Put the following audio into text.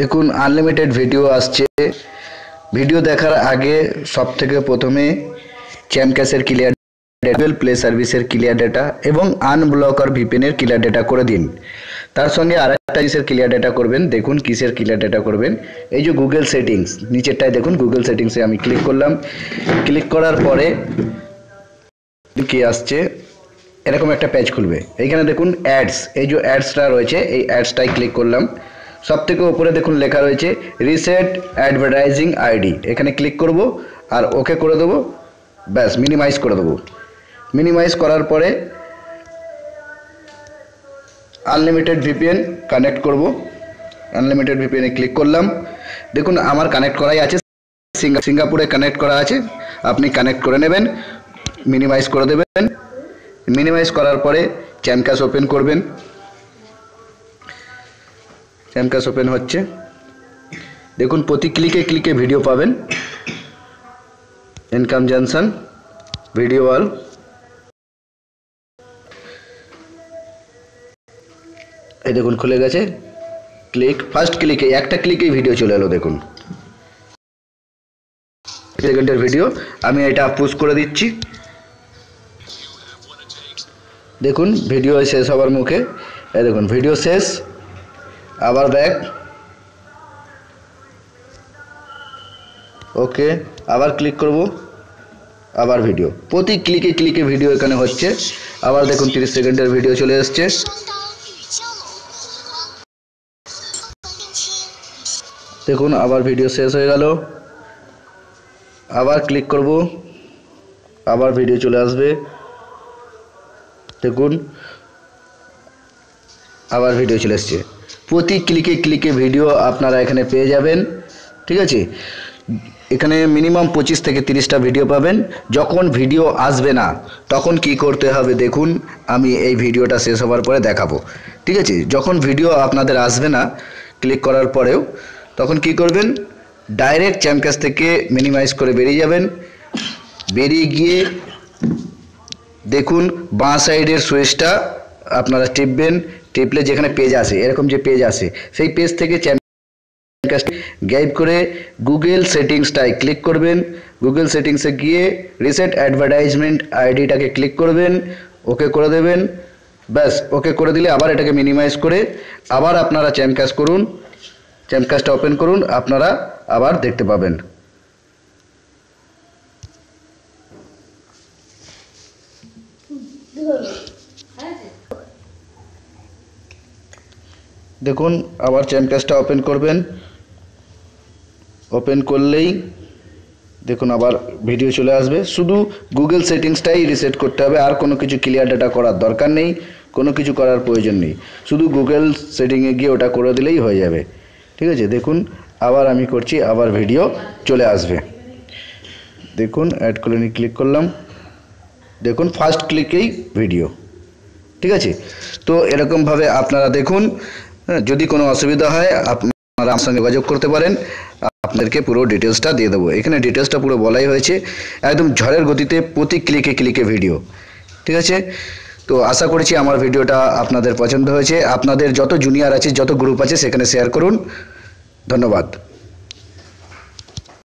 দেখুন unlimited video আসছে। Video দেখার আগে সব থেকে প্রথমে চ্যামক্যাসের ক্লিয়ার গুগল প্লে সার্ভিসের ক্লিয়ার ডেটা এবং আনব্লকার ভিপিএনের ক্লিয়ার ডেটা করে দিন। তার সঙ্গে আরেকটা জিনিসের ক্লিয়ার ডেটা করবেন। দেখুন, কিসের ক্লিয়ার ডেটা করবেন? এই যে গুগল সেটিংস নিচেরটায় দেখুন গুগল সেটিংসে আমি ক্লিক করলাম। ক্লিক করার পরে কি আসছে? এরকম একটা পেজ খুলবে। এইখানে দেখুন অ্যাডস এই যে অ্যাডসটা রয়েছে, এই অ্যাডসটাই ক্লিক করলাম। সব থেকে উপরে দেখুন লেখা রয়েছে রিসেট অ্যাডভার্টাইজিং আইডি এখানে ক্লিক করব আর ওকে করে দেবো। ব্যাস মিনিমাইজ করে দেবো। মিনিমাইজ করার পরে আনলিমিটেড ভিপিএন কানেক্ট করব। আনলিমিটেড ভিপিএনে ক্লিক করলাম। দেখুন, আমার কানেক্ট করাই আছে। সিঙ্গাপুরে কানেক্ট করা আছে। আপনি কানেক্ট করে নেবেন। মিনিমাইজ করে দেবেন। মিনিমাইজ করার পরে চ্যামকাস ওপেন করবেন। চ্যামকাস ওপেন হচ্ছে। দেখুন, প্রতি ক্লিকে ক্লিকে ভিডিও পাবেন। ইনকাম জানসান ভিডিও অল এই দেখুন, খুলে গেছে। ক্লিক ফার্স্ট ক্লিকে একটা ক্লিকেই ভিডিও চলে এলো, দেখুন। সেকেন্ডের ভিডিও আমি এটা পুশ করে দিচ্ছি। দেখুন ভিডিও শেষ হবার মুখে। দেখুন ভিডিও শেষ। আবার ব্যাক ওকে আবার ক্লিক করব। আবার ভিডিও প্রতি ক্লিকে ক্লিকে ভিডিও এখানে হচ্ছে। আবার দেখুন তিরিশ সেকেন্ডের ভিডিও চলে এসছে দেখুন, আবার ভিডিও শেষ হয়ে গেল। আবার ক্লিক করব। আবার ভিডিও চলে আসবে। দেখুন আবার ভিডিও চলে এসছে। প্রতি ক্লিকে ক্লিকে ভিডিও আপনারা এখানে পেয়ে যাবেন, ঠিক আছে? এখানে মিনিমাম পঁচিশ থেকে তিরিশটা ভিডিও পাবেন। যখন ভিডিও আসবে না, তখন কি করতে হবে দেখুন, আমি এই ভিডিওটা শেষ হওয়ার পরে দেখাবো। ঠিক আছে? যখন ভিডিও আপনাদের আসবে না ক্লিক করার পরেও, তখন কি করবেন? ডাইরেক্ট চ্যামকাস থেকে মিনিমাইজ করে বেরিয়ে যাবেন। বেরিয়ে গিয়ে দেখুন, বাঁ সাইডের সুইচটা আপনারা টিপবেন। টিপলে যেখানে পেজ আসে, এরকম যে পেজ আসে, সেই পেজ থেকে গাইড করে গুগল সেটিংসটায় ক্লিক করবেন। গুগল সেটিংসে গিয়ে রিসেট অ্যাডভার্টাইজমেন্ট আইডিটাকে ক্লিক করবেন ওকে করে দেবেন। ব্যাস ওকে করে দিলে আবার এটাকে মিনিমাইজ করে আবার আপনারা চ্যামকাস করুন। চ্যামকাসটা ওপেন করুন, আপনারা আবার দেখতে পাবেন। দেখুন, আবার চ্যামকাসটা ওপেন করবেন। ওপেন করলেই দেখুন আবার ভিডিও চলে আসবে। শুধু গুগল সেটিংসটাই রিসেট করতে হবে। আর কোনো কিছু ক্লিয়ার ডাটা করার দরকার নেই। কোনো কিছু করার প্রয়োজন নেই। শুধু গুগল সেটিংয়ে গিয়ে ওটা করে দিলেই হয়ে যাবে। ঠিক আছে? দেখুন, আবার আমি করছি, আবার ভিডিও চলে আসবে। দেখুন অ্যাড কলোনি ক্লিক করলাম। দেখুন ফার্স্ট ক্লিকেই ভিডিও ঠিক আছে? তো এরকমভাবে আপনারা দেখুন যদি কোনো অসুবিধা হয় আপনারা আমার সঙ্গে যোগাযোগ করতে পারেন। আপনাদেরকে পুরো ডিটেলসটা দিয়ে দেবো। এখানে ডিটেলসটা পুরো বলাই হয়েছে। একদম ঝড়ের গতিতে প্রতি ক্লিকে ক্লিকে ভিডিও ঠিক আছে? তো আশা করছি আমার ভিডিওটা আপনাদের পছন্দ হয়েছে। আপনাদের যত জুনিয়র আছে, যত গ্রুপ আছে, সেখানে শেয়ার করুন। ধন্যবাদ।